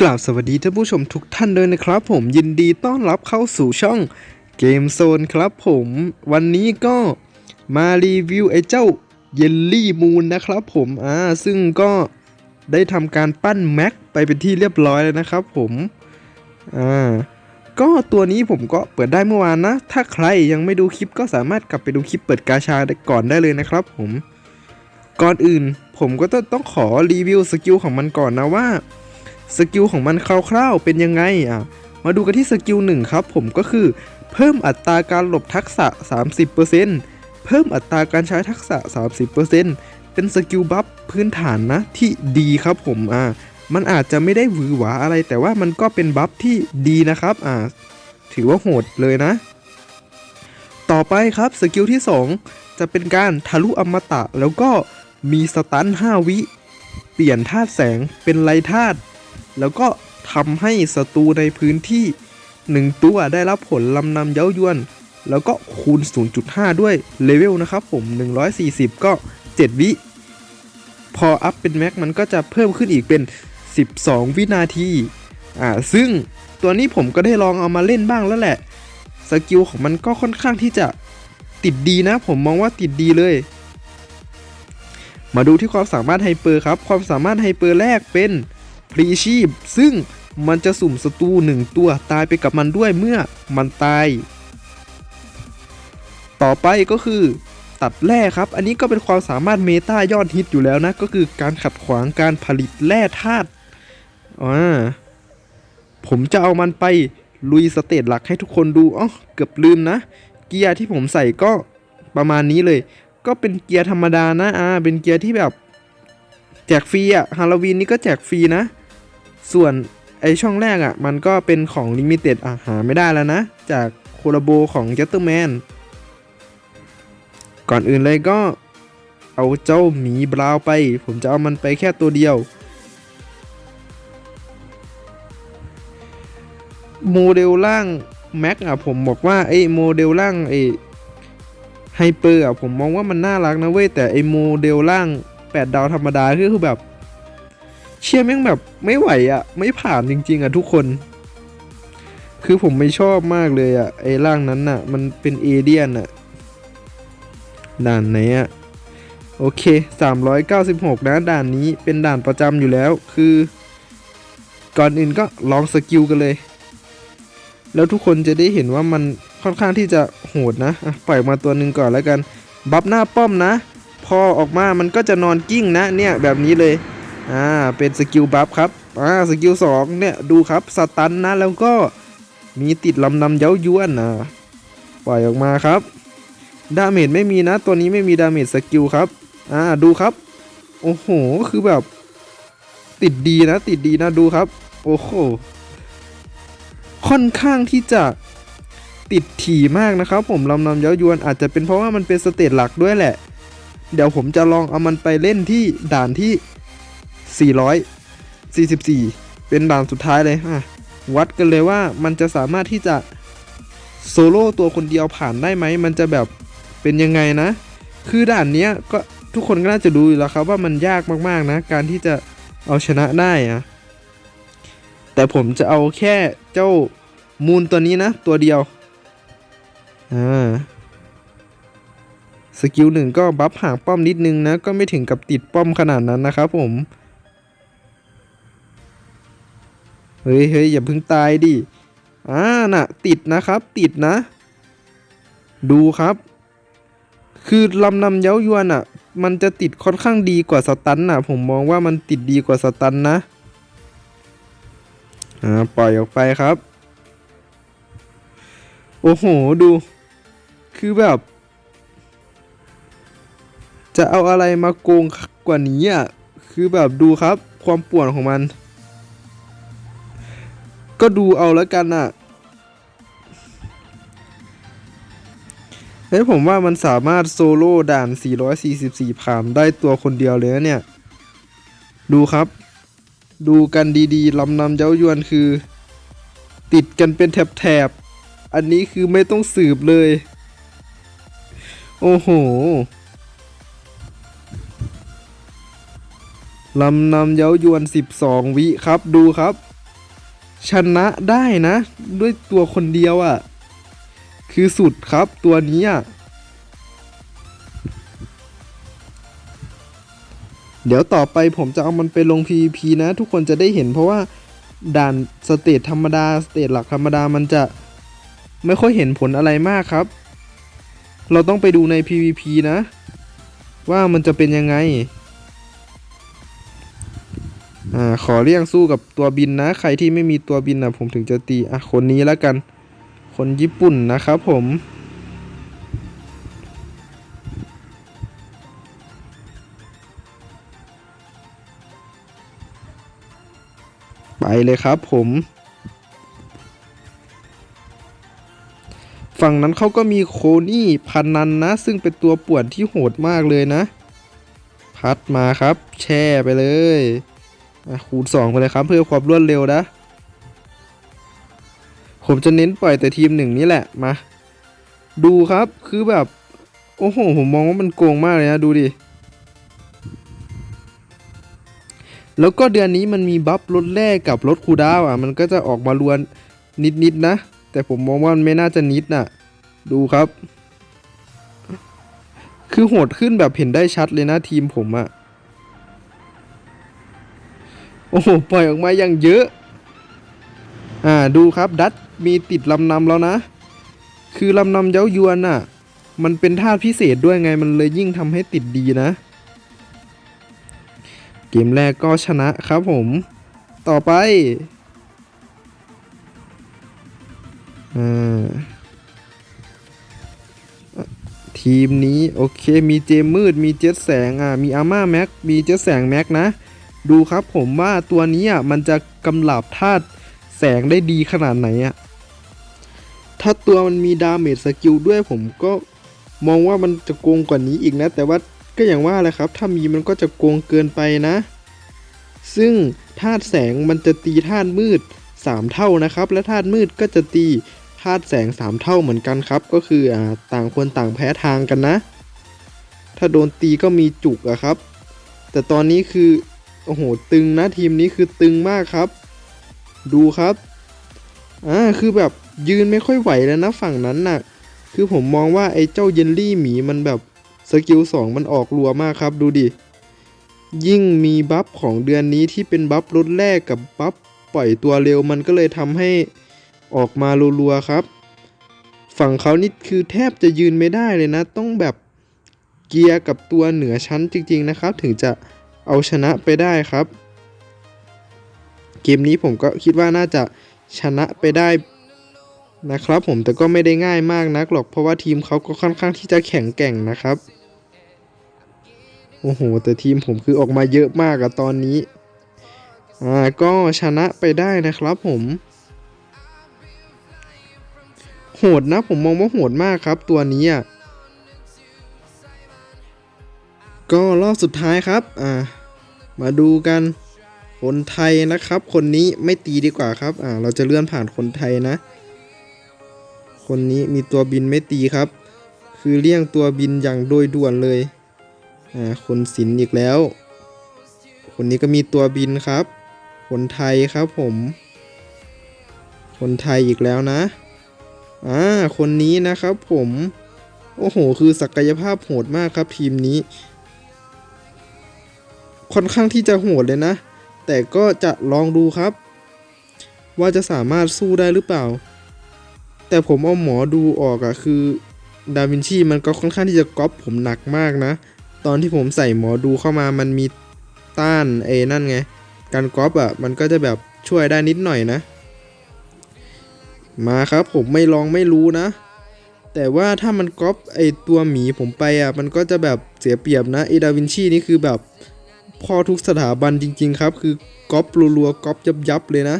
กล่าวสวัสดีท่านผู้ชมทุกท่านด้วยนะครับ ผมยินดีต้อนรับเข้าสู่ช่องเกมโซนครับผมวันนี้ก็มารีวิวไอ้เจ้าเยลลี่มูนนะครับผมอ่าซึ่งก็ได้ทำการปั้นแม็กไปเป็นที่เรียบร้อยแล้วนะครับผมอ่าก็ตัวนี้ผมก็เปิดได้เมื่อวานนะ ถ้าใครยังไม่ดูคลิปก็สามารถกลับไปดูคลิปเปิดกาชาก่อนได้เลยนะครับผมก่อนอื่นผมก็ต้องขอรีวิวสกิลของมันก่อนนะว่า สกิลของมันคร่าวๆเป็นยังไงอะมาดูกันที่สกิลหนึ่งครับผมก็คือ เพิ่มอัตราการหลบทักษะ 30%เพิ่มอัตราการใช้ทักษะ 30%เป็นสกิลบัฟพื้นฐานนะที่ดีครับผมอ่ามันอาจจะไม่ได้หวือหวาอะไร แต่ว่ามันก็เป็นบัฟที่ดีนะครับอ่าถือว่าโหดเลยนะ ต่อไปครับสกิลที่ 2 จะเป็นการทะลุอมตะ แล้วก็มีสตัน 5 วิ เปลี่ยนธาตุแสงเป็นไรธาตุ แล้วก็ทำให้ศัตรูในพื้นที่ 1 ตัวได้รับผลลำนำเย้ายวน แล้วก็คูณ 0.5 ด้วยเลเวลนะครับผม 140 ก็ 7 วิ พออัพเป็นแม็กมันก็จะเพิ่มขึ้นอีกเป็น 12 วินาที อ่า ซึ่งตัวนี้ผมก็ได้ลองเอามาเล่นบ้างแล้วแหละ สกิลของมันก็ค่อนข้างที่จะติดดีนะ ผมมองว่าติดดีเลย มาดูที่ความสามารถไฮเปอร์ครับ ความสามารถไฮเปอร์แรกเป็น พรีชีพ ซึ่งมันจะสุ่มศัตรูหนึ่งตัวตายไปกับมันด้วยเมื่อมันตาย ต่อไปก็คือ ตัดแร่ครับ อันนี้ก็เป็นความสามารถเมตายอดฮิตอยู่แล้วนะ ก็คือการขัดขวางการผลิตแร่ธาตุอ่าผมจะเอามันไปลุยสเตจหลักให้ทุกคนดูอ๋อเกือบลืมนะ เกียร์ที่ผมใส่ก็ประมาณนี้เลย ก็เป็นเกียร์ธรรมดานะอ่าเป็นเกียร์ที่แบบ แจกฟรีอะฮาโลวีนนี่ก็แจกฟรีนะ ส่วนไอช่องแรกอะ่ะมันก็เป็นของลิมิเต็ดอะหาไม่ได้แล้วนะ จากโคลาโบของเจตเตอร์แมนก่อนอื่นเลยก็เอาเจ้าหมีบราว์ไป ผมจะเอามันไปแค่ตัวเดียว โมเดลล่างแม็กอะผมบอกว่าไอ้โมเดลล่างไอ้ไฮเปอร์อะผมมองว่ามันน่ารักนะเว้ยแต่ไอ้โมเดลล่าง 8 ดาวธรรมดาคือแบบ เชี่ยแม่งแบบไม่ไหวอะ่ะ ไม่ผ่านจริง ๆอะทุกคน คือผมไม่ชอบมากเลยอะ่ะไอ้ร่างนั้นน่ะ มันเป็นเอเดียนอะด่านไหนอะ่ะโอเค 396 นะด่านนี้เป็นด่านประจำอยู่แล้ว คือ ก่อนอื่นก็ลองสกิลกันเลย แล้วทุกคนจะได้เห็นว่ามันค่อนข้างที่จะโหดนะอะปล่อยมาตัวหนึ่งก่อนแล้วกัน บัฟหน้าป้อมนะ พอออกมามันก็จะนอนกิ้งนะ เนี่ยแบบนี้เลย อ่าเป็นสกิลบัฟครับอ่าสกิลสองเนี่ยดูครับสตันนะแล้วก็มีติดลำนำเย้ายวนอะปล่อยออกมาครับดาเมจไม่มีนะ ตัวนี้ไม่มีดาเมจสกิลครับอ่าดูครับ โอ้โหคือแบบ ติดดีนะ ติดดีนะดูครับ โอ้โหค่อนข้างที่จะติดถี่มากนะครับ ผมลำนำเย้ายวนอาจจะเป็นเพราะว่ามันเป็นสเตจหลักด้วยแหละ เดี๋ยวผมจะลองเอามันไปเล่นที่ด่านที่ 444 เป็นด่านสุดท้ายเลยอะวัดกันเลยว่ามันจะสามารถที่จะโซโล่ตัวคนเดียวผ่านได้ไหม มันจะแบบเป็นยังไงนะ คือด่านเนี้ยก็ทุกคนก็น่าจะดูอยู่แล้วครับว่ามันยากมากๆนะ การที่จะเอาชนะได้อะแต่ผมจะเอาแค่เจ้ามูลตัวนี้นะ ตัวเดียว อ่า สกิลหนึ่งก็บัฟห่างป้อมนิดนึงนะ ก็ไม่ถึงกับติดป้อมขนาดนั้นนะครับผม เฮ้ยเฮ้ยอย่าเพิ่งตายดิอ่าน่ะ ติดนะครับ ติดนะ ดูครับ คือลำนำเย้ายวนอะ มันจะติดค่อนข้างดีกว่าสตันน่ะ ผมมองว่ามันติดดีกว่าสตันนะอ่าปล่อยออกไปครับ โอ้โห ดู คือแบบ จะเอาอะไรมาโกงกว่านี้อะ คือแบบดูครับ ความป่วนของมัน ก็ดูเอาแล้วกันอะเฮ้ยผมว่ามันสามารถโซโล่ด่าน 444ผ่านได้ตัวคนเดียวเลยนะเนี่ย ดูครับ ดูกันดีๆลำนำเย้ายวนคือ ติดกันเป็นแถบๆ อันนี้คือไม่ต้องสืบเลย โอ้โหลำนำเย้ายวน 12 วิครับดูครับ ชนะได้นะ ด้วยตัวคนเดียวอะ่ะ คือสุดครับตัวนี้อะ เดี๋ยวต่อไปผมจะเอามันไปลง PVP นะ ทุกคนจะได้เห็นเพราะว่าด่านสเตจธรรมดา สเตจหลักธรรมดามันจะไม่ค่อยเห็นผลอะไรมากครับ เราต้องไปดูใน PVP นะ ว่ามันจะเป็นยังไง อ่าขอเลี่ยงสู้กับตัวบินนะ ใครที่ไม่มีตัวบินนะผมถึงจะตีอะคนนี้แล้วกัน คนญี่ปุ่นนะครับผมไปเลยครับผม ฝั่งนั้นเขาก็มีโคนี่พันนันนะ ซึ่งเป็นตัวป่วนที่โหดมากเลยนะ พัดมาครับ แช่ไปเลย คูณ2ไปเลยครับเพื่อความรวดเร็วนะ ผมจะเน้นปล่อยแต่ทีมหนึ่งนี่แหละมา ดูครับคือแบบ โอ้โห ผมมองว่ามันโกงมากเลยนะ ดูดิ แล้วก็เดือนนี้มันมีบัฟรถแรกกับรถคูดาวอะ มันก็จะออกมาลวนนิดๆนะ แต่ผมมองว่ามันไม่น่าจะนิดน่ะ ดูครับ คือโหดขึ้นแบบเห็นได้ชัดเลยนะทีมผมอะ โอ้โหปล่อยออกมาอย่างเยอะ อ่าดูครับดัตมีติดลำนำแล้วนะ คือลำนำเย้ายวนน่ะ มันเป็นธาตุพิเศษด้วยไงมันเลยยิ่งทำให้ติดดีนะ เกมแรกก็ชนะครับผม ต่อไปอ่าทีมนี้โอเคมีเจมมืดมีเจ็ดแสงอะมีอาม่าแม็กมีเจ็ดแสงแม็กนะ ดูครับผมว่าตัวนี้อะมันจะกำลับธาตุแสงได้ดีขนาดไหนอะถ้าตัวมันมีดาเมจสกิลด้วยผมก็มองว่ามันจะโกงกว่านี้อีกนะ แต่ว่าก็อย่างว่าแหละครับ ถ้ามีมันก็จะโกงเกินไปนะ ซึ่งธาตุแสงมันจะตีธาตุมืด 3 เท่านะครับ และธาตุมืดก็จะตีธาตุแสง 3 เท่าเหมือนกันครับ ก็คืออ่าต่างคนต่างแพ้ทางกันนะ ถ้าโดนตีก็มีจุกอะครับ แต่ตอนนี้คือ โอ้โห ตึงนะทีมนี้คือตึงมากครับ ดูครับ อ่า คือแบบยืนไม่ค่อยไหวแล้วนะฝั่งนั้นน่ะ คือผมมองว่าไอ้เจ้าเยลลี่หมีมันแบบสกิล2มันออกรัวมากครับ ดูดิ ยิ่งมีบัฟของเดือนนี้ที่เป็นบัฟลดแรกกับบัฟปล่อยตัวเร็วมันก็เลยทำให้ออกมารัวๆครับ ฝั่งเขานี่คือแทบจะยืนไม่ได้เลยนะ ต้องแบบเกียร์กับตัวเหนือชั้นจริง ๆนะครับ ถึงจะ เอาชนะไปได้ครับ เกมนี้ผมก็คิดว่าน่าจะชนะไปได้นะครับ ผมแต่ก็ไม่ได้ง่ายมากนักหรอกเพราะว่าทีมเขาก็ค่อนข้างที่จะแข็งแกร่งนะครับโอ้โหแต่ทีมผมคือออกมาเยอะมากอะตอนนี้อ่าก็ชนะไปได้นะครับผม โหดนะผมมองว่าโหดมากครับตัวนี้อะ ก็รอบสุดท้ายครับ อ่า มาดูกัน คนไทยนะครับ คนนี้ไม่ตีดีกว่าครับ อ่า เราจะเลื่อนผ่านคนไทยนะ คนนี้มีตัวบินไม่ตีครับ คือเลี่ยงตัวบินอย่างโดยด่วนเลย อ่า คนศิลป์อีกแล้ว คนนี้ก็มีตัวบินครับ คนไทยครับผม คนไทยอีกแล้วนะ อ่า คนนี้นะครับผม โอ้โห คือศักยภาพโหดมากครับทีมนี้ ค่อนข้างที่จะโหดเลยนะ แต่ก็จะลองดูครับ ว่าจะสามารถสู้ได้หรือเปล่า แต่ผมเอาหมอดูออกอะคือดาวินชีมันก็ค่อนข้างที่จะก๊อปผมหนักมากนะ ตอนที่ผมใส่หมอดูเข้ามามันมีต้านเอนั่นไง การก๊อปอะมันก็จะแบบช่วยได้นิดหน่อยนะ มาครับผมไม่ลองไม่รู้นะ แต่ว่าถ้ามันก๊อปไอตัวหมีผมไปอะมันก็จะแบบเสียเปรียบนะไอดาวินชีนี่คือแบบ พ่อทุกสถาบันจริง ๆ ครับ คือก๊อปรัวๆก๊อปยับๆเลยนะ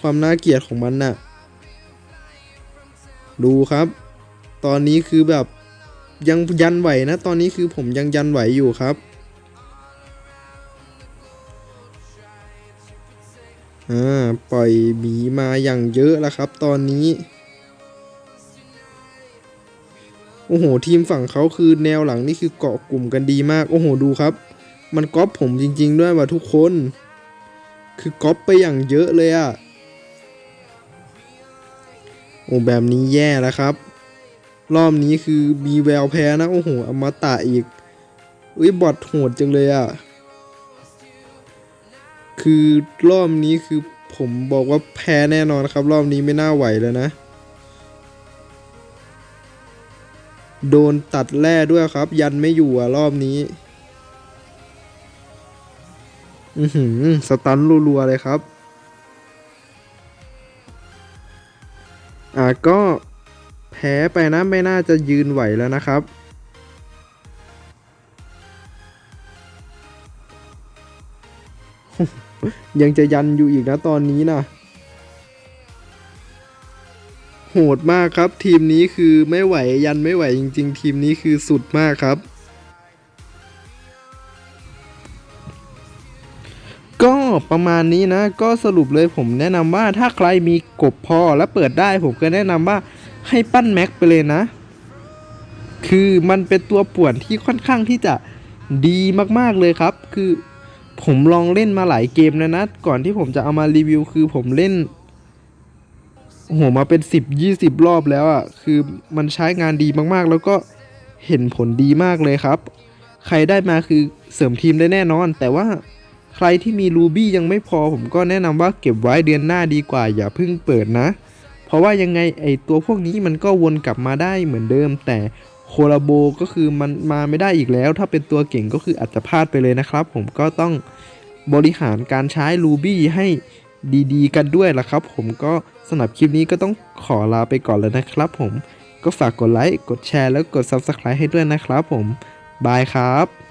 ความน่าเกลียดของมันน่ะ ดูครับ ตอนนี้คือแบบยังยันไหวนะ ตอนนี้คือผมยังยันไหวอยู่ครับอ่าปล่อยหมีมาอย่างเยอะแล้วครับ ตอนนี้โอ้โห ทีมฝั่งเขาคือแนวหลังนี่คือเกาะกลุ่มกันดีมาก โอ้โห ดูครับ มันก๊อปผมจริง ๆ ด้วยว่ะทุกคน คือก๊อปไปอย่างเยอะเลยอะโอ้แบบนี้แย่แล้วครับ รอบนี้คือมีแววแพ้นะโอ้โหอมตะอีกอุ้ยบอดโหดจังเลยอะคือรอบนี้คือผมบอกว่าแพ้แน่นอนครับ รอบนี้ไม่น่าไหวแล้วนะ โดนตัดแร่ด้วยครับ ยันไม่อยู่อะรอบนี้ อือหือสตันรัวๆเลยครับ อ่าก็แพ้ไปนะไม่น่าจะยืนไหวแล้วนะครับ ยังจะยันอยู่อีกนะตอนนี้นะโหดมากครับ ทีมนี้คือไม่ไหวยันไม่ไหวจริง ๆ ทีมนี้คือสุดมากครับ ก็ประมาณนี้นะ ก็สรุปเลยผมแนะนำว่าถ้าใครมีกบพอและเปิดได้ ผมก็แนะนำว่าให้ปั้นแม็กไปเลยนะ คือมันเป็นตัวป่วนที่ค่อนข้างที่จะดีมากๆเลยครับ คือผมลองเล่นมาหลายเกมแล้วนะ ก่อนที่ผมจะเอามารีวิว คือผมเล่นโอ้โหมาเป็น 10 20 รอบแล้วอะ่ะ คือมันใช้งานดีมากๆ แล้วก็เห็นผลดีมากเลยครับ ใครได้มาคือเสริมทีมได้แน่นอน แต่ว่า ใครที่มีรูบี้ยังไม่พอผมก็แนะนำว่าเก็บไว้เดือนหน้าดีกว่าอย่าเพิ่งเปิดนะ เพราะว่ายังไงไอตัวพวกนี้มันก็วนกลับมาได้เหมือนเดิม แต่โคลาโบก็คือมันมาไม่ได้อีกแล้ว ถ้าเป็นตัวเก่งก็คืออาจจะพลาดไปเลยนะครับ ผมก็ต้องบริหารการใช้รูบี้ให้ดีๆ กันด้วยละครับ ผมก็สำหรับคลิปนี้ก็ต้องขอลาไปก่อนแล้วนะครับ ผมก็ฝากกดไลค์กดแชร์แล้วกด Subscribe ให้ด้วยนะครับ ผมบายครับ